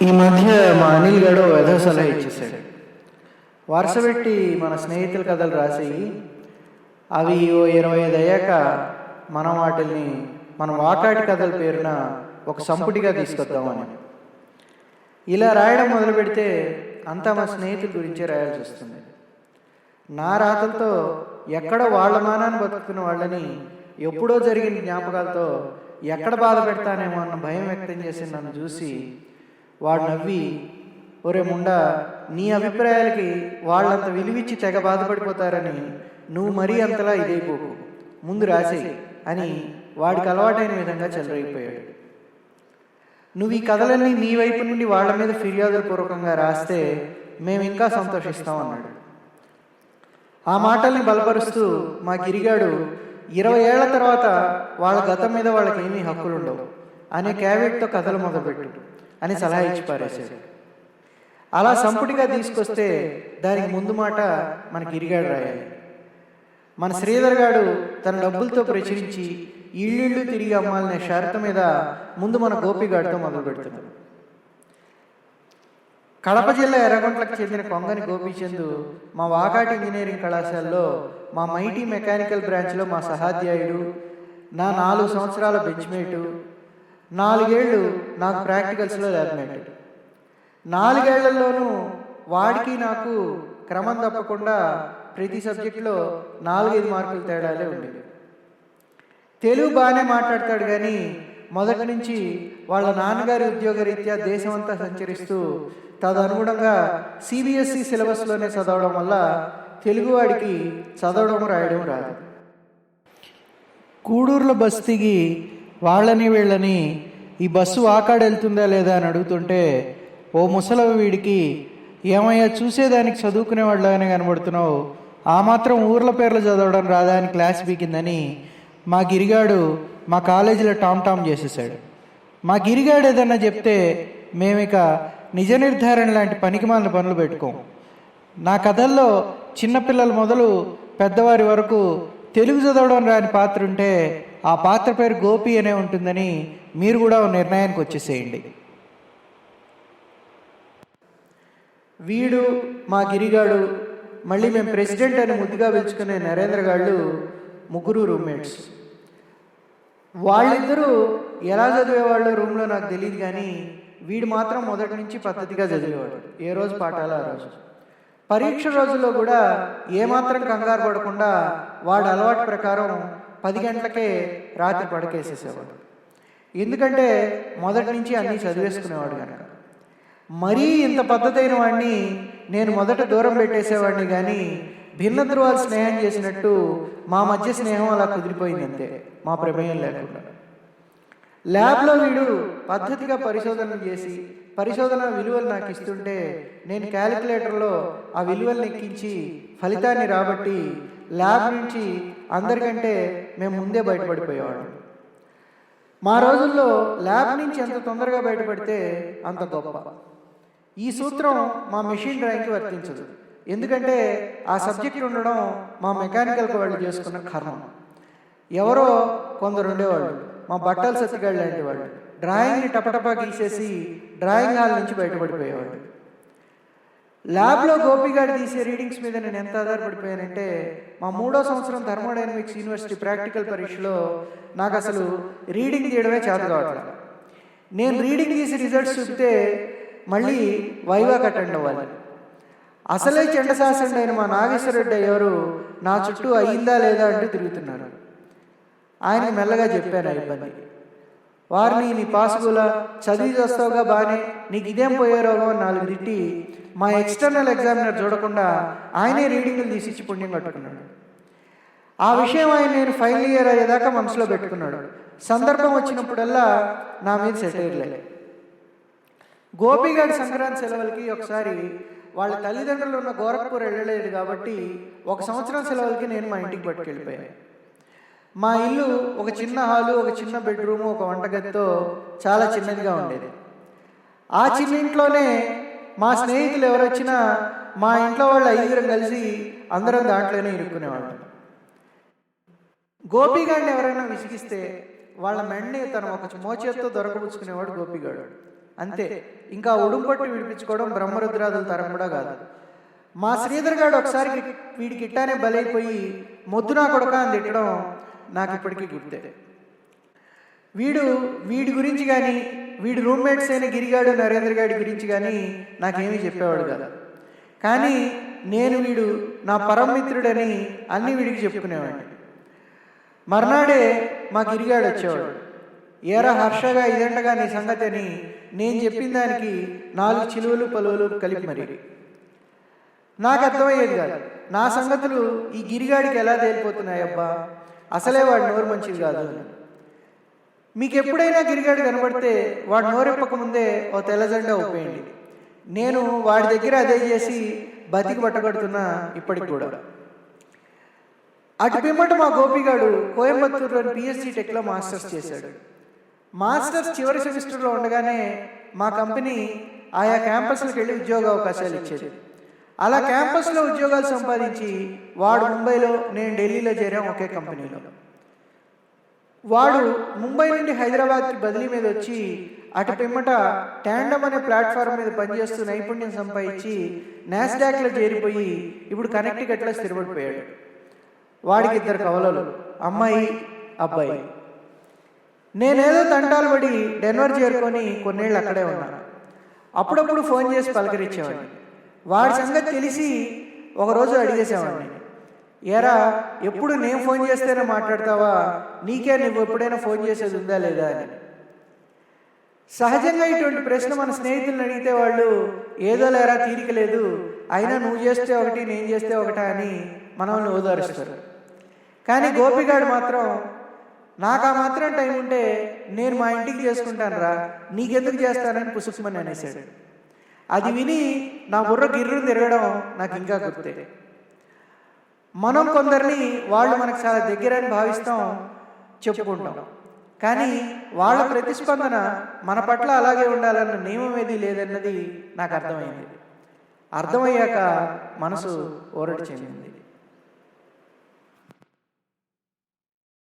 ఈ మధ్య మా అనిల్ గడు ఏదో సలహా ఇచ్చేసాడు వరుస పెట్టి మన స్నేహితుల కథలు రాసి అవి ఓ ఇరవై ఐదు అయ్యాక మనం వాటిని మన వాకాటి కథల పేరున ఒక సంపుటిగా తీసుకొద్దామని. ఇలా రాయడం మొదలు పెడితే అంతా మా స్నేహితుల గురించే రాయాల్సి వస్తుంది. నా రాతలతో ఎక్కడ వాళ్ళ మానాన్ని బతుకుతున్న వాళ్ళని ఎప్పుడో జరిగిన జ్ఞాపకాలతో ఎక్కడ బాధ పెడతానేమో అన్న భయం వ్యక్తం చేసి నన్ను చూసి వాడు నవ్వి ఒరే ముండా నీ అభిప్రాయాలకి వాళ్ళంత విలువిచ్చి తెగ బాధపడిపోతారని నువ్వు మరీ అంతలా ఇదైపోకు. ముందు రాసేయి అని వాడికి అలవాటైన విధంగా చెలరైపోయాడు నువ్వు ఈ కథలన్నీ నీ వైపు నుండి వాళ్ళ మీద ఫిర్యాదుల పూర్వకంగా రాస్తే మేము ఇంకా సంతోషిస్తాం అన్నాడు. ఆ మాటల్ని బలపరుస్తూ మా గిరిగాడు ఇరవై ఏళ్ళ తర్వాత వాళ్ళ గతం మీద వాళ్ళకి ఏమీ హక్కులుండవు అనే క్యావెట్తో కథలు మొదలుపెట్టాడు అని సలహా ఇచ్చి పారేశాడు. అలా సంపుటిగా తీసుకొస్తే దానికి ముందు మాట మన గిరిగాడు రాయాలి. మన శ్రీధర్ గాడు తన డబ్బులతో ప్రచురించి ఇళ్ళిళ్ళు తిరిగి అమ్మాలనే షరతు మీద ముందు మన గోపిగాడితో మొదలు పెడుతున్నాడు కడప జిల్లా ఎర్రగొంట్లకు చెందిన కొంగని గోపీచంద్ మా వాకాటి ఇంజనీరింగ్ కళాశాలలో మా మైటీ మెకానికల్ బ్రాంచ్లో మా సహాధ్యాయుడు నా నాలుగు సంవత్సరాల బెంచ్మేటు నాలుగేళ్ళు నాకు ప్రాక్టికల్స్లో ల్యాబ్మేట్ నాలుగేళ్ళలోనూ వాడికి నాకు క్రమం తప్పకుండా ప్రతి సబ్జెక్టులో నాలుగైదు మార్కులు తేడాలే ఉండేవి తెలుగు బాగానే మాట్లాడతాడు కానీ మొదటి నుంచి వాళ్ళ నాన్నగారి ఉద్యోగరీత్యా దేశమంతా సంచరిస్తూ తదనుగుణంగా సిబిఎస్ఈ సిలబస్లోనే చదవడం వల్ల తెలుగువాడికి చదవడం రాయడం రాదు. కూడూరులో బస్సు దిగి వాళ్ళని వీళ్ళని ఈ బస్సు ఆకాడెళ్తుందా లేదా అని అడుగుతుంటే ఓ ముసలవి వీడికి ఏమయ్యా చూసేదానికి చదువుకునే వాళ్ళగానే కనబడుతున్నావు. ఆ మాత్రం ఊర్ల పేర్లు చదవడం రాదా అని క్లాస్ పీకిందని మా గిరిగాడు మా కాలేజీలో టామ్ టామ్ చేసేసాడు మా గిరిగాడు ఏదన్నా చెప్తే మేమిక నిజ నిర్ధారణ లాంటి పనికిమాలిన పనులు పెట్టుకోం. నా కథల్లో చిన్నపిల్లల మొదలు పెద్దవారి వరకు తెలుగు చదవడం రాని పాత్ర ఉంటే ఆ పాత్ర పేరు గోపి అనే ఉంటుందని మీరు కూడా నిర్ణయానికి వచ్చేసేయండి. వీడు మా గిరిగాడు. మళ్ళీ మేము ప్రెసిడెంట్ అని ముద్దుగా పిలుచుకునే నరేంద్ర గాళ్ళు ముగ్గురు రూమ్మేట్స్. వాళ్ళిద్దరూ ఎలా చదివేవాళ్ళు రూమ్లో నాకు తెలియదు కానీ వీడు మాత్రం మొదటి నుంచి పద్ధతిగా చదివేవాడు. ఏ రోజు పాఠాలు ఆ రోజు. పరీక్ష రోజుల్లో కూడా ఏమాత్రం కంగారు పడకుండా వాడు అలవాటు ప్రకారం పది గంటలకే రాత్రి పడకేసేసేవాడు. ఎందుకంటే మొదటి నుంచి అన్నీ చదివేసుకునేవాడు కనుక. మరీ ఇంత పద్ధతైన వాడిని నేను మొదట దూరం పెట్టేసేవాడిని కానీ భిన్న ధృవాలు స్నేహం చేసినట్టు మా మధ్య స్నేహం అలా కుదిరిపోయింది అంతే. మా ప్రమేయం లేకుండా. ల్యాబ్లో వీడు పద్ధతిగా పరిశోధనలు చేసి పరిశోధన విలువలు నాకు ఇస్తుంటే నేను క్యాలిక్యులేటర్లో ఆ విలువలను ఎక్కించి ఫలితాన్ని రాబట్టి ల్యాబ్ నుంచి అందరికంటే మేము ముందే బయటపడిపోయేవాళ్ళం. మా రోజుల్లో ల్యాబ్ నుంచి ఎంత తొందరగా బయటపడితే అంత గొప్ప. ఈ సూత్రం మా మెషిన్ డ్రాయింగ్కి వర్తించదు. ఎందుకంటే ఆ సబ్జెక్ట్ ఉండడం మా మెకానికల్కి వాళ్ళు చేసుకున్న కర్మం. ఎవరో కొందరు ఉండేవాళ్ళు మా బట్టలు సత్తిగాళ్ళు లాంటి వాళ్ళు. డ్రాయింగ్ని టపటపా గీసేసి డ్రాయింగ్ హాల్ నుంచి బయటపడిపోయేవాళ్ళు. ల్యాబ్లో గోపిగాడు తీసే రీడింగ్స్ మీద నేను ఎంత ఆధారపడిపోయానంటే మా మూడో సంవత్సరం థర్మోడైనమిక్స్ యూనివర్సిటీ ప్రాక్టికల్ పరీక్షలో నాకు అసలు రీడింగ్ తీయడమే చేత కావట్లేదు. నేను రీడింగ్ తీసి రిజల్ట్స్ చూపితే మళ్ళీ వైవా అటెండ్ అవ్వాలి. అసలే చెండశాసండి అయిన మా నాగేశ్వరరెడ్డి ఎవరు నా చుట్టూ అయిందా లేదా అంటూ తిరుగుతున్నారు. ఆయన మెల్లగా చెప్పాను ఆ ఇబ్బంది. వారిని నీ పాసుగుల చదివి చేస్తావుగా బాగానే నీకు ఇదేం పోయే రోగం నాలుగు తిట్టి మా ఎక్స్టర్నల్ ఎగ్జామినర్ చూడకుండా ఆయనే రీడింగ్లు తీసిచ్చి పుణ్యం కట్టుకున్నాడు. ఆ విషయం ఆయన నేను ఫైనల్ ఇయర్ అయ్యేదాకా మనసులో పెట్టుకున్నాడు. సందర్భం వచ్చినప్పుడల్లా నా మీద సెటైర్లే గోపిగాడి సంక్రాంతి సెలవులకి ఒకసారి వాళ్ళ తల్లిదండ్రులు ఉన్న గోరఖ్పూర్ వెళ్ళలేదు కాబట్టి ఒక సంవత్సరం సెలవులకి నేను మా ఇంటికి పట్టుకెళ్ళిపోయాను. మా ఇల్లు ఒక చిన్న హాలు ఒక చిన్న బెడ్రూము ఒక వంటగదితో చాలా చిన్నదిగా ఉండేది. ఆ చిన్న ఇంట్లోనే మా స్నేహితులు ఎవరొచ్చినా మా ఇంట్లో వాళ్ళు ఐదుగురం కలిసి అందరం దాంట్లోనే ఇరుక్కునేవాళ్ళం. గోపిగాడిని ఎవరైనా విసిగిస్తే వాళ్ళ మెండే తను ఒక మోచేత్తో దొరకపుచ్చుకునేవాడు గోపిగాడు. అంతే. ఇంకా ఉడుంపట్టు విడిపించుకోవడం బ్రహ్మరుద్రాదుల తరం కూడా కాదు. మా శ్రీధర్ గారు ఒకసారి వీడికి ఇట్టానే బలైపోయి మొద్దు నా కొడక అని తిట్టడం నాకు ఇప్పటికీ గుర్తే. వీడు వీడి గురించి కానీ వీడి రూమ్మేట్స్ అయిన గిరిగాడు నరేంద్ర గారి గురించి కానీ నాకేమీ చెప్పేవాడు కాదు. కానీ నేను వీడు నా పరమిత్రుడని అన్ని వీడికి చెప్పుకునేవాడిని. మర్నాడే మా గిరిగాడు వచ్చేవాడు. ఏరా హర్షగా ఇదంటగా నీ సంగతి అని నేను చెప్పిన దానికి నాలుగు చిలువలు పలువులు కలిపి మరి. నాకు అర్థమయ్యేది కాదు. నా సంగతులు ఈ గిరిగాడికి ఎలా తేలిపోతున్నాయి అబ్బా అసలే వాడు నోరు మంచిది కాదు అని. మీకు ఎప్పుడైనా గిరిగాడు కనబడితే వాడు నోరెప్పక ముందే ఓ తెల్లజెండా ఒప్పేయండి నేను వాడి దగ్గర అదే చేసి బతికి పట్టగడుతున్నా ఇప్పటికి కూడా. అటు పిమ్మట మా గోపిగాడు కోయంబత్తూరులోని పిఎస్సి టెక్లో మాస్టర్స్ చేశాడు. మాస్టర్స్ చివరి సెమిస్టర్లో ఉండగానే మా కంపెనీ ఆయా క్యాంపస్లకు వెళ్ళి ఉద్యోగ అవకాశాలు ఇచ్చేది. అలా క్యాంపస్లో ఉద్యోగాలు సంపాదించి వాడు ముంబైలో నేను ఢిల్లీలో చేరాం ఒకే కంపెనీలో. వాడు ముంబై నుండి హైదరాబాద్కి బదిలీ మీద వచ్చి అటు పిమ్మట ట్యాండమ్ అనే ప్లాట్ఫామ్ మీద పనిచేస్తూ నైపుణ్యం సంపాదించి నాస్డాక్లో చేరిపోయి ఇప్పుడు కనెక్టికట్లో స్థిరపడిపోయాడు. వాడికి ఇద్దరు కవలలు. అమ్మాయి అబ్బాయి. నేనేదో తంటాలు పడి డెన్వర్ చేరుకొని కొన్నేళ్ళు అక్కడే ఉన్నాను అప్పుడప్పుడు ఫోన్ చేసి పలకరించేవాడిని. వాడి సంగతి తెలిసి ఒకరోజు అడిగేసేవాడిని. ఏరా ఎప్పుడు నేను ఫోన్ చేస్తేనే మాట్లాడతావా? నీకే నువ్వు ఎప్పుడైనా ఫోన్ చేసేది ఉందా లేదా? అని. సహజంగా ఇటువంటి ప్రశ్న మన స్నేహితులను అడిగితే వాళ్ళు ఏదో లేరా తీరిక లేదు. అయినా నువ్వు చేస్తే ఒకటి నేను చేస్తే ఒకటా? అని మనల్ని ఓదారుస్తారు. కానీ గోపిగాడు మాత్రం నాకు ఆ మాత్రం టైం ఉంటే నేను మా ఇంటికి చేసుకుంటాను రా నీకెందుకు చేస్తానని పుసుకుమని అనేసాడు అది విని నా బుర్ర గిర్రు తిరగడం నాకు ఇంకా గుర్తే. మనం కొందరిని వాళ్ళు మనకు చాలా దగ్గరని భావిస్తాం చెప్పుకుంటాం. కానీ వాళ్ళ ప్రతిస్పందన మన పట్ల అలాగే ఉండాలన్న నియమం ఏది లేదన్నది నాకు అర్థమైంది. అర్థమయ్యాక మనసు ఓరటి చెందింది.